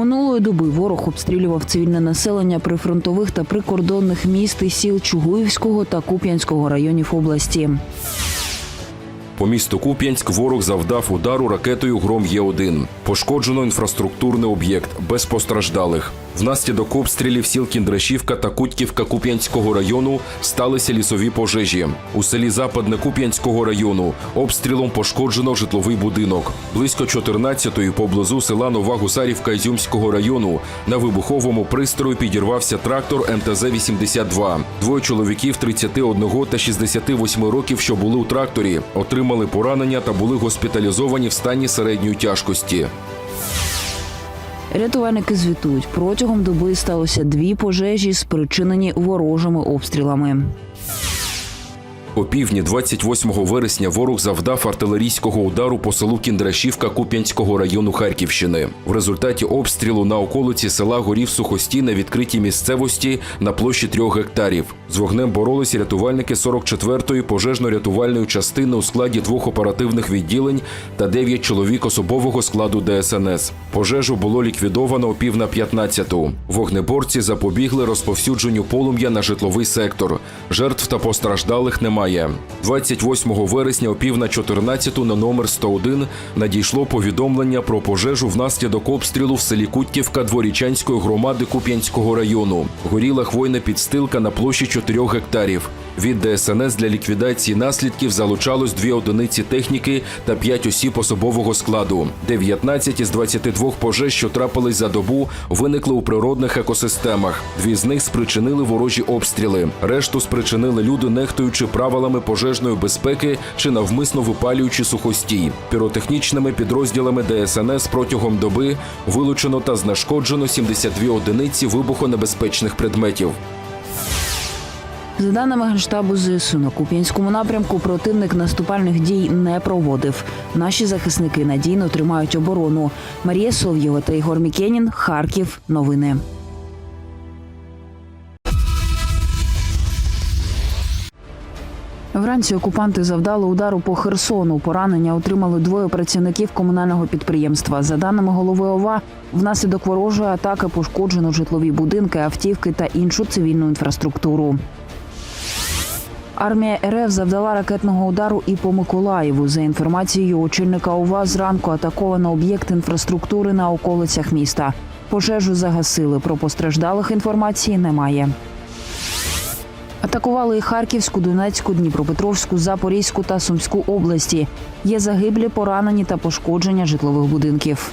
Минулої доби ворог обстрілював цивільне населення прифронтових та прикордонних міст і сіл Чугуївського та Куп'янського районів області. По місту Куп'янськ ворог завдав удару ракетою Гром Є1. Пошкоджено інфраструктурний об'єкт без постраждалих. Внаслідок обстрілів сіл Кіндрашівка та Кутьківка Куп'янського району сталися лісові пожежі. У селі Западне Куп'янського району обстрілом пошкоджено житловий будинок. Близько 14-ї поблизу села Нова Гусарівка Ізюмського району на вибуховому пристрої підірвався трактор МТЗ-82. Двоє чоловіків 31 та 68 років, що були у тракторі, отримали поранення та були госпіталізовані в стані середньої тяжкості. Рятувальники звітують, протягом доби сталося дві пожежі, спричинені ворожими обстрілами. О півдні 28 вересня ворог завдав артилерійського удару по селу Кіндрашівка Куп'янського району Харківщини. В результаті обстрілу на околиці села горів сухостій на відкритій місцевості на площі трьох гектарів. З вогнем боролися рятувальники 44-ї пожежно-рятувальної частини у складі двох оперативних відділень та 9 чоловік особового складу ДСНС. Пожежу було ліквідовано о пів на 15-ту. Вогнеборці запобігли розповсюдженню полум'я на житловий сектор. Жертв та постраждалих немає. 28 вересня о пів на 14 на номер 101 надійшло повідомлення про пожежу внаслідок обстрілу в селі Кутківка Дворічанської громади Куп'янського району. Горіла хвойна підстилка на площі 4 гектарів. Від ДСНС для ліквідації наслідків залучалось дві одиниці техніки та 5 осіб особового складу. 19 із 22 пожеж, що трапились за добу, виникли у природних екосистемах. Дві з них спричинили ворожі обстріли. Решту спричинили люди, нехтуючи правилами пожежної безпеки чи навмисно випалюючи сухостій. Піротехнічними підрозділами ДСНС протягом доби вилучено та знешкоджено 72 одиниці вибухонебезпечних предметів. За даними Генштабу ЗСУ, на Куп'янському напрямку противник наступальних дій не проводив. Наші захисники надійно тримають оборону. Марія Сов'єва та Ігор Мікенін. Харків. Новини. Вранці окупанти завдали удару по Херсону. Поранення отримали двоє працівників комунального підприємства. За даними голови ОВА, внаслідок ворожої атаки пошкоджено житлові будинки, автівки та іншу цивільну інфраструктуру. Армія РФ завдала ракетного удару і по Миколаєву. За інформацією очільника ОВА, зранку атаковано об'єкт інфраструктури на околицях міста. Пожежу загасили. Про постраждалих інформації немає. Атакували і Харківську, Донецьку, Дніпропетровську, Запорізьку та Сумську області. Є загиблі, поранені та пошкодження житлових будинків.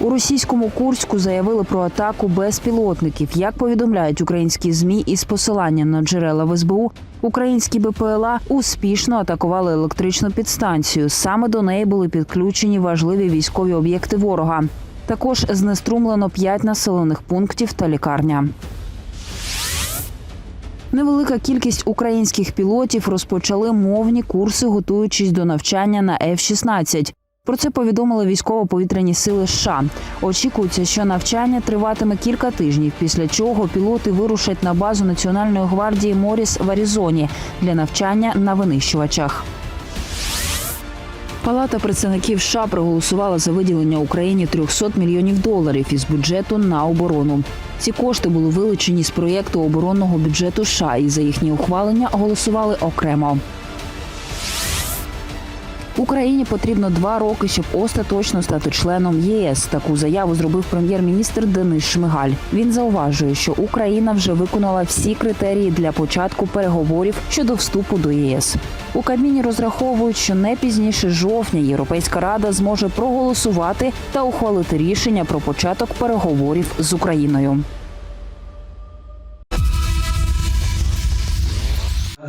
У російському Курську заявили про атаку безпілотників. Як повідомляють українські змі із посиланням на джерела в СБУ, українські БПЛА успішно атакували електричну підстанцію. Саме до неї були підключені важливі військові об'єкти ворога. Також знеструмлено п'ять населених пунктів та лікарня. Невелика кількість українських пілотів розпочали мовні курси, готуючись до навчання на F-16. Про це повідомили військово-повітряні сили США. Очікується, що навчання триватиме кілька тижнів, після чого пілоти вирушать на базу Національної гвардії Моріс в Аризоні для навчання на винищувачах. Палата представників США проголосувала за виділення Україні 300 мільйонів доларів із бюджету на оборону. Ці кошти були вилучені з проєкту оборонного бюджету США і за їхнє ухвалення голосували окремо. Україні потрібно два роки, щоб остаточно стати членом ЄС. Таку заяву зробив прем'єр-міністр Денис Шмигаль. Він зауважує, що Україна вже виконала всі критерії для початку переговорів щодо вступу до ЄС. У Кабміні розраховують, що не пізніше жовтня Європейська рада зможе проголосувати та ухвалити рішення про початок переговорів з Україною.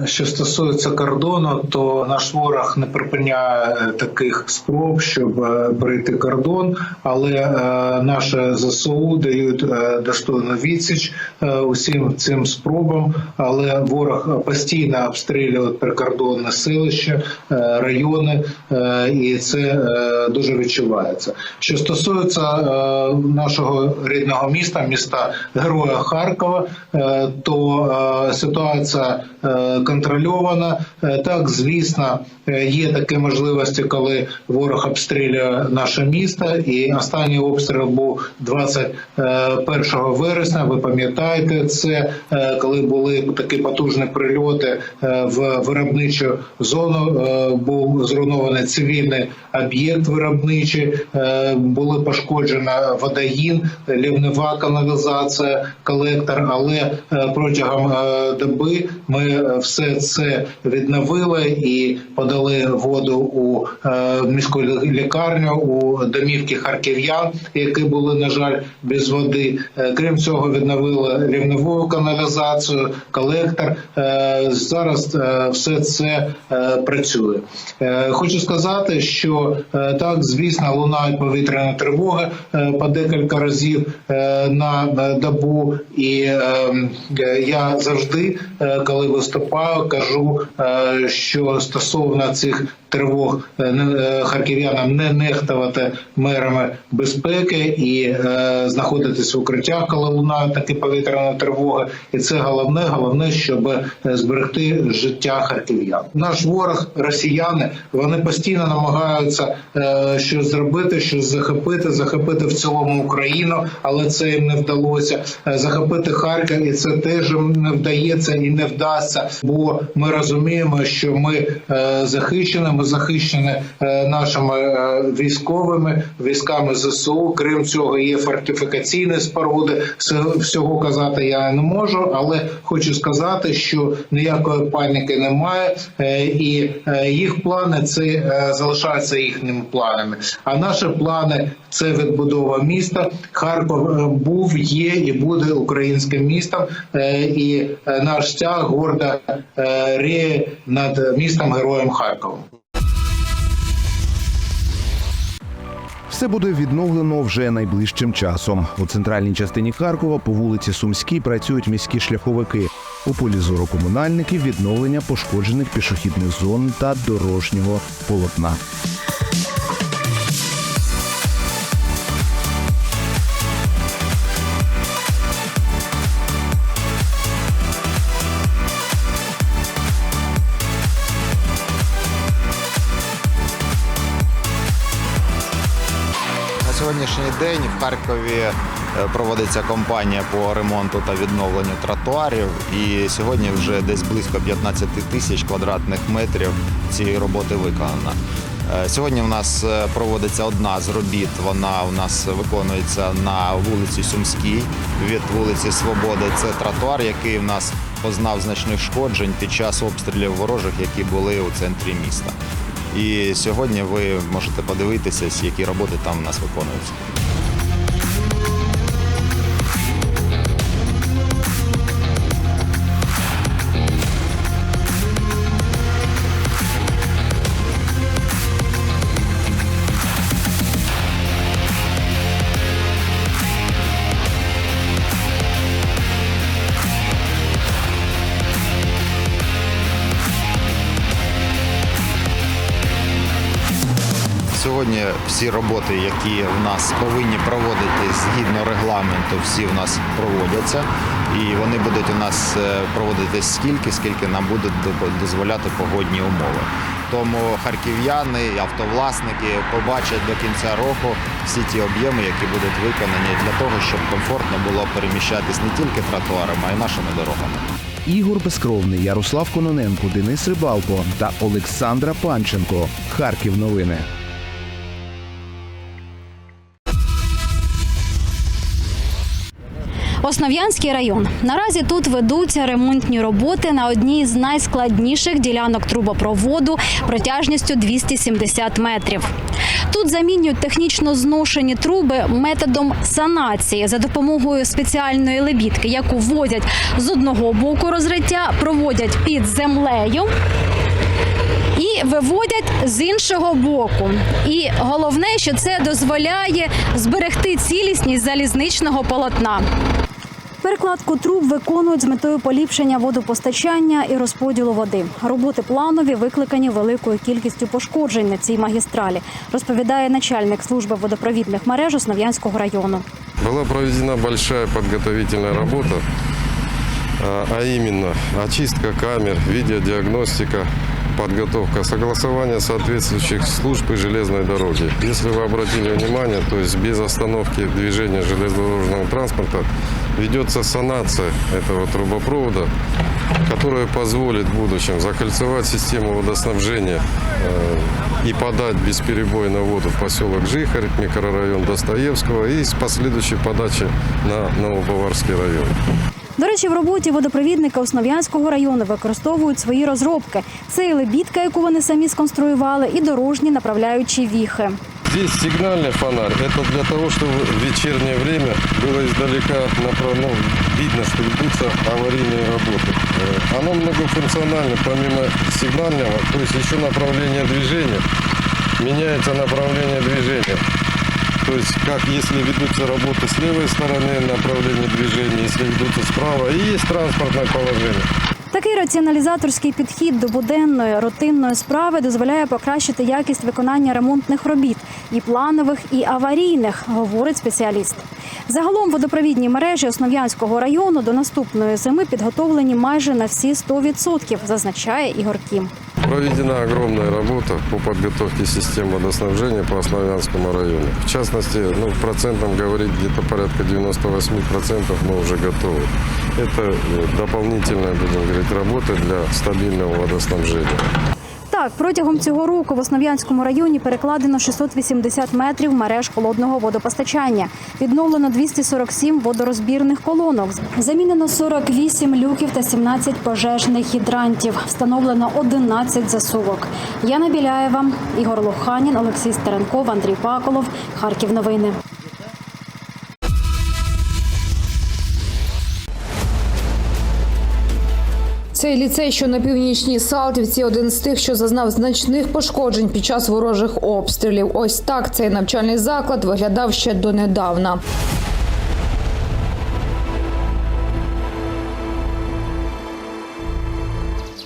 Що стосується кордону, то наш ворог не припиняє е, таких спроб, щоб е, перейти кордон, але е, наше ЗСУ дають е, достойну відсіч усім цим спробам. Але ворог постійно обстрілює прикордонне селище, райони, і це дуже відчувається. Що стосується нашого рідного міста, міста Героя Харкова, то ситуація контрольована. Е, Так, звісно, е, є такі можливості, коли ворог обстрілює наше місто. І останній обстріл був 21 вересня. Ви пам'ятаєте це, е, коли були такі потужні прильоти е, в виробничу зону. е, Був зруйнований цивільний об'єкт виробничий, е, були пошкоджена водогін, лівнева каналізація, колектор. Але е, протягом е, доби ми е, все це відновили і подали воду у е, міську лікарню, у домівки харків'ян, які були на жаль без води. Е, Крім цього, відновили рівневу каналізацію, колектор. Е, Зараз все це працює. Хочу сказати, що так, звісно, лунають повітряні тривоги е, по декілька разів на добу, і е, е, я завжди, коли виступаю, кажу, е, що стосовно цих тривог е, е, харків'янам не нехтувати мерами безпеки і знаходитись в укриттях, коли лунають такі повітряні тривоги. І це головне, головне, щоб зберегти життя харків'ян. Наш ворог, росіяни, вони постійно намагаються щось зробити, щось захопити, захопити в цілому Україну, але це їм не вдалося. Захопити Харків, і це теж не вдається і не вдасться. Бо ми розуміємо, що ми е, захищені, ми захищені е, нашими е, військовими військами ЗСУ. Крім цього, є фортифікаційні споруди. Всього- казати я не можу, але хочу сказати, що ніякої паніки немає, і їх плани це залишаються їхніми планами. А наші плани це відбудова міста. Харків е, був, є і буде українським містом. Е, І е, наш стяг гордо е, ріє над містом героєм Харковом. Все буде відновлено вже найближчим часом. У центральній частині Харкова по вулиці Сумській працюють міські шляховики. У полі зору комунальників відновлення пошкоджених пішохідних зон та дорожнього полотна. Сьогоднішній день в Харкові е, проводиться кампанія по ремонту та відновленню тротуарів. І сьогодні вже десь близько 15 тисяч квадратних метрів цієї роботи виконано. Е, Сьогодні у нас е, проводиться одна з робіт. Вона у нас виконується на вулиці Сумській від вулиці Свободи. Це тротуар, який у нас познав значних шкоджень під час обстрілів ворожих, які були у центрі міста. І сьогодні ви можете подивитися, які роботи там у нас виконуються. Всі роботи, які в нас повинні проводитись згідно регламенту, всі в нас проводяться. І вони будуть у нас е, проводитись стільки, скільки нам будуть дозволяти погодні умови. Тому харків'яни, автовласники побачать до кінця року всі ті об'єми, які будуть виконані для того, щоб комфортно було переміщатись не тільки тротуарами, а й нашими дорогами. Ігор Безкровний, Ярослав Кононенко, Денис Рибалко та Олександра Панченко. Харків новини. Основ'янський район. Наразі тут ведуться ремонтні роботи на одній з найскладніших ділянок трубопроводу протяжністю 270 метрів. Тут замінюють технічно зношені труби методом санації за допомогою спеціальної лебідки, яку возять з одного боку розриття, проводять під землею і виводять з іншого боку. І головне, що це дозволяє зберегти цілісність залізничного полотна. Перекладку труб виконують з метою поліпшення водопостачання і розподілу води. Роботи планові викликані великою кількістю пошкоджень на цій магістралі, розповідає начальник служби водопровідних мереж Основ'янського району. Была проведена большая подготовительная работа а именно очистка камер, видеодиагностика, подготовка, согласование соответствующих служб и железной дороги. Если вы обратили внимание, то есть без остановки движения железнодорожного транспорта ведется санация этого трубопровода, которая позволит в будущем закольцевать систему водоснабжения э, и подать бесперебойно воду в поселок Жихарь, микрорайон Достоевского и с последующей подачей на Новобаварский район. До речі, в роботі водопровідника Основ'янського району використовують свої розробки. Це і лебідка, яку вони самі сконструювали, і дорожні направляючі віхи. Здесь сигнальный фонарь. Это для того, чтобы в вечернее время было издалека направлено, видно, что ведутся аварийные работы. Э, Оно многофункционально, помимо сигнального, то есть еще направление движения. Меняется направление движения. То есть, как если ведутся работы с левой стороны направления движения, если ведутся справа, и есть транспортное положение. Такий раціоналізаторський підхід до буденної рутинної справи дозволяє покращити якість виконання ремонтних робіт і планових, і аварійних, говорить спеціаліст. Загалом водопровідні мережі Основ'янського району до наступної зими підготовлені майже на всі 100%, зазначає Ігор Кім. Проведена огромная работа по подготовке систем водоснабжения по Основянскому району. В частности, ну, в процентном говорить где-то порядка 98% мы уже готовы. Это э, дополнительная, будем говорить, работа для стабильного водоснабжения. Так, протягом цього року в Основ'янському районі перекладено 680 метрів мереж холодного водопостачання. Відновлено 247 водорозбірних колонок. Замінено 48 люків та 17 пожежних гідрантів. Встановлено 11 засувок. Яна Біляєва, Ігор Лоханін, Олексій Стеренков, Андрій Паколов. Харків новини. Цей ліцей, що на північній Салтівці, один з тих, що зазнав значних пошкоджень під час ворожих обстрілів. Ось так цей навчальний заклад виглядав ще донедавна.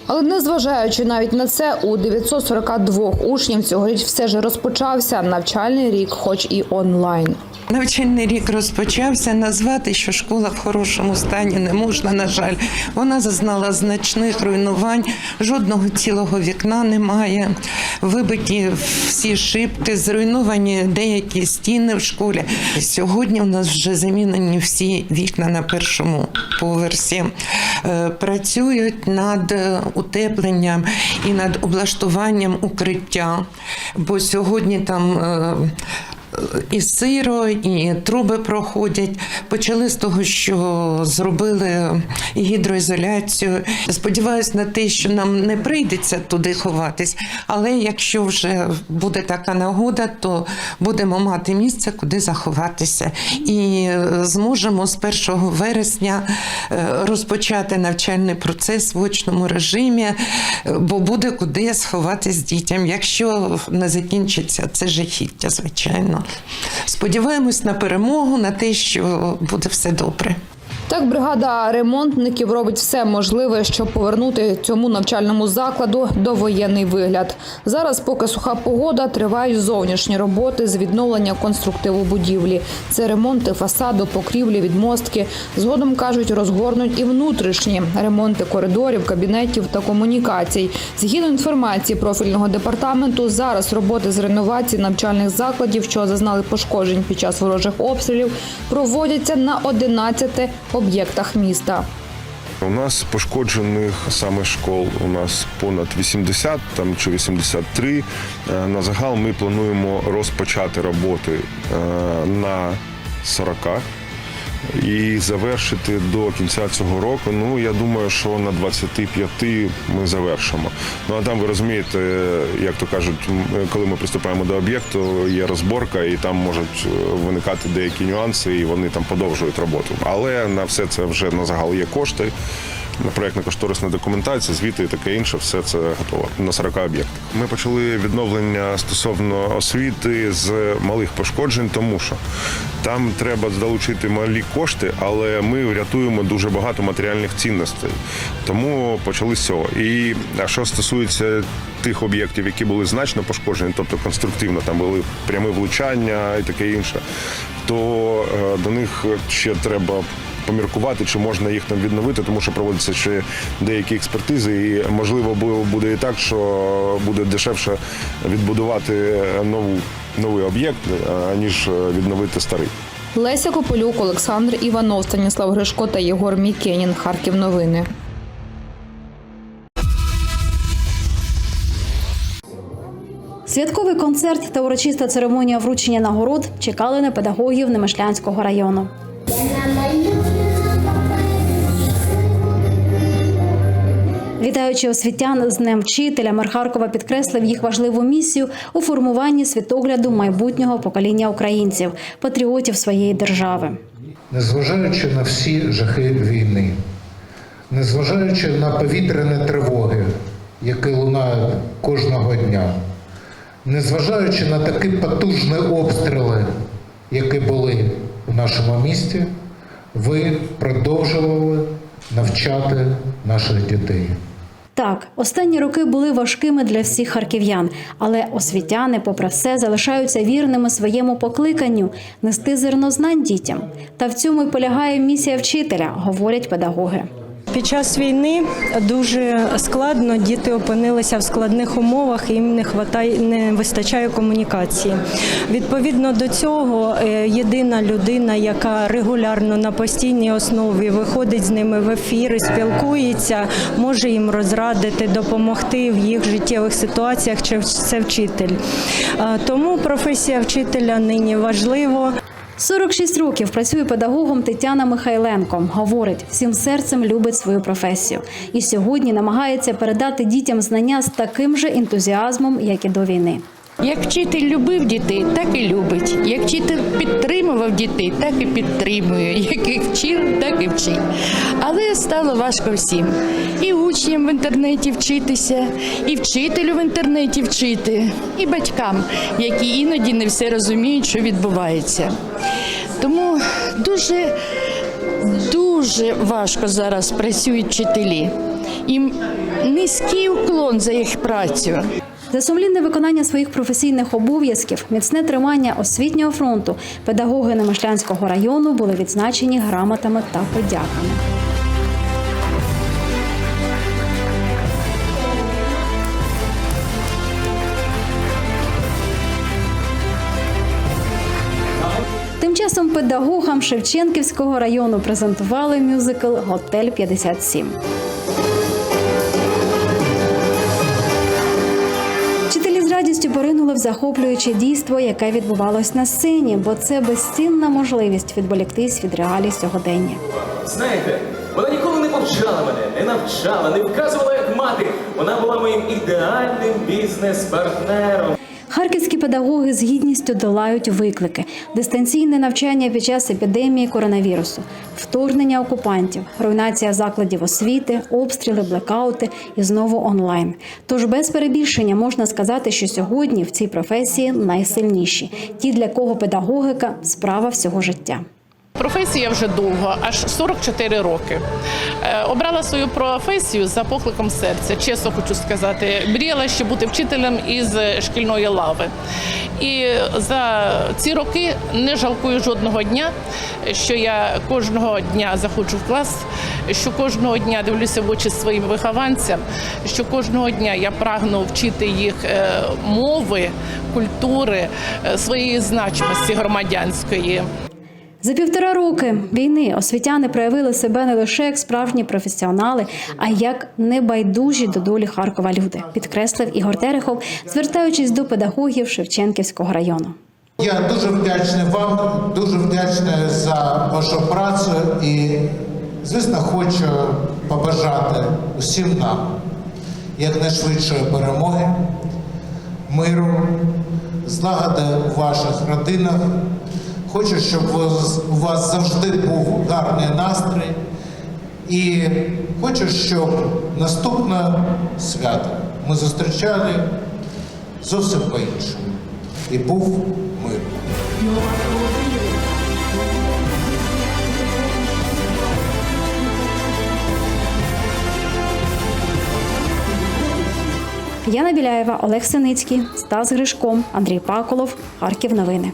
Але незважаючи навіть на це, у 942 учнів цьогоріч все ж розпочався навчальний рік, хоч і онлайн. Навчальний рік розпочався. Назвати, що школа в хорошому стані не можна. На жаль, вона зазнала значних руйнувань. Жодного цілого вікна немає. Вибиті всі шибки, зруйновані деякі стіни в школі. Сьогодні у нас вже замінені всі вікна на першому поверсі. Е, Працюють над е, утепленням і над облаштуванням укриття. Бо сьогодні там. І сиро, і труби проходять. Почали з того, що зробили гідроізоляцію. Сподіваюсь на те, що нам не прийдеться туди ховатись. Але якщо вже буде така нагода, то будемо мати місце, куди заховатися. І е, зможемо з 1 вересня е, розпочати навчальний процес в очному режимі, е, бо буде куди сховатись дітям. Якщо не закінчиться це жахіття, звичайно. Сподіваємось на перемогу, на те, що буде все добре. Так, бригада ремонтників робить все можливе, щоб повернути цьому навчальному закладу довоєнний вигляд. Зараз, поки суха погода, тривають зовнішні роботи з відновлення конструктиву будівлі. Це ремонти фасаду, покрівлі, відмостки. Згодом кажуть, розгорнуть і внутрішні ремонти коридорів, кабінетів та комунікацій. Згідно інформації профільного департаменту, зараз роботи з реновації навчальних закладів, що зазнали пошкоджень під час ворожих обстрілів, проводяться на 11 об'єктах міста. У нас пошкоджених саме школ у нас понад 80 там чи 83. Е, На загал ми плануємо розпочати роботи е, на 40 і завершити до кінця цього року. Ну я думаю, що на 25 ми завершимо. Ну а там ви розумієте, як то кажуть, коли ми приступаємо до об'єкту, є розборка, і там можуть е, виникати деякі нюанси, і вони там подовжують роботу. Але на все це вже на загал є кошти. На проєктно-кошторисна документація, звіти і таке інше, все це готово на 40 об'єктах. Ми почали відновлення стосовно освіти з малих пошкоджень, тому що там треба залучити малі кошти, але ми врятуємо дуже багато матеріальних цінностей. Тому почали з цього. І а що стосується тих об'єктів, які були значно пошкоджені, тобто конструктивно там були прямі влучання і таке інше, то е, до них ще треба поміркувати, чи можна їх там відновити, тому що проводяться ще деякі експертизи, і можливо бу- буде і так, що буде дешевше відбудувати нову новий об'єкт, е, аніж відновити старий. Леся Кополюк, Олександр Іванов, Станіслав Гришко та Єгор Мікенін. Харків новини. Святковий концерт та урочиста церемонія вручення нагород чекали на педагогів Немишлянського району. Вітаючи освітян з Днем вчителя, мер Харкова підкреслив їх важливу місію у формуванні світогляду майбутнього покоління українців, патріотів своєї держави. незважаючи на всі жахи війни, незважаючи на повітряні тривоги, які лунають кожного дня, незважаючи на такі потужні обстріли, які були у нашому місті, ви продовжували навчати наших дітей. Так, останні роки були важкими для всіх харків'ян, але освітяни, попри все, залишаються вірними своєму покликанню нести зерно знань дітям. Та в цьому й полягає місія вчителя, говорять педагоги. Під час війни дуже складно діти опинилися в складних умовах, і їм не хватає, не вистачає комунікації. Відповідно до цього, е, єдина людина, яка регулярно на постійній основі виходить з ними в ефір, і спілкується, може їм розрадити, допомогти в їх життєвих ситуаціях. чи Це вчитель. Е, Тому професія вчителя нині важлива. 46 років працює педагогом Тетяна Михайленко. Говорить, всім серцем любить свою професію. І сьогодні намагається передати дітям знання з таким же ентузіазмом, як і до війни. Як вчитель любив дітей, так і любить. Як вчитель підтримував дітей, так і підтримує. Як їх вчив, так і вчить. Але стало важко всім. І учням в інтернеті вчитися, і вчителю в інтернеті вчити, і батькам, які іноді не все розуміють, що відбувається. Тому дуже, дуже важко зараз працюють вчителі. Їм низький уклон за їх працю. За сумлінне виконання своїх професійних обов'язків, міцне тримання освітнього фронту, педагоги Немишлянського району були відзначені грамотами та подяками. Тим часом педагогам Шевченківського району презентували мюзикл Готель 57. Радістю поринули в захоплююче дійство, яке відбувалось на сцені, бо це безцінна можливість відволіктись від реалій сьогодення. Знаєте, вона ніколи не повчала мене, не навчала, не вказувала як мати. Вона була моїм ідеальним бізнес-партнером. Харківські педагоги з гідністю долають виклики: дистанційне навчання під час епідемії коронавірусу, вторгнення окупантів, руйнація закладів освіти, обстріли, блекаути і знову онлайн. Тож без перебільшення можна сказати, що сьогодні в цій професії найсильніші ті, для кого педагогіка справа всього життя. Професія вже довго, аж 44 роки. Е, Обрала свою професію за покликом серця. Чесно хочу сказати, мріяла ще бути вчителем із шкільної лави. І за ці роки не жалкую жодного дня, що я кожного дня заходжу в клас, що кожного дня дивлюся в очі своїм вихованцям, що кожного дня я прагну вчити їх е, мови, культури, е, своєї значимості громадянської. За півтора роки війни освітяни проявили себе не лише як справжні професіонали, а й як небайдужі до долі Харкова люди, підкреслив Ігор Терехов, звертаючись до педагогів Шевченківського району. Я дуже вдячний вам, дуже вдячний за вашу працю і, звісно, хочу побажати усім нам якнайшвидшої перемоги, миру, злагоди у ваших родинах. Хочу, щоб у вас- завжди був гарний настрій. І хочу, щоб наступне свято ми зустрічали зовсім по-іншому. І був мир. Яна Біляєва, Олег Синицький, Стас Гришко, Андрій Паколов, Харків. Новини.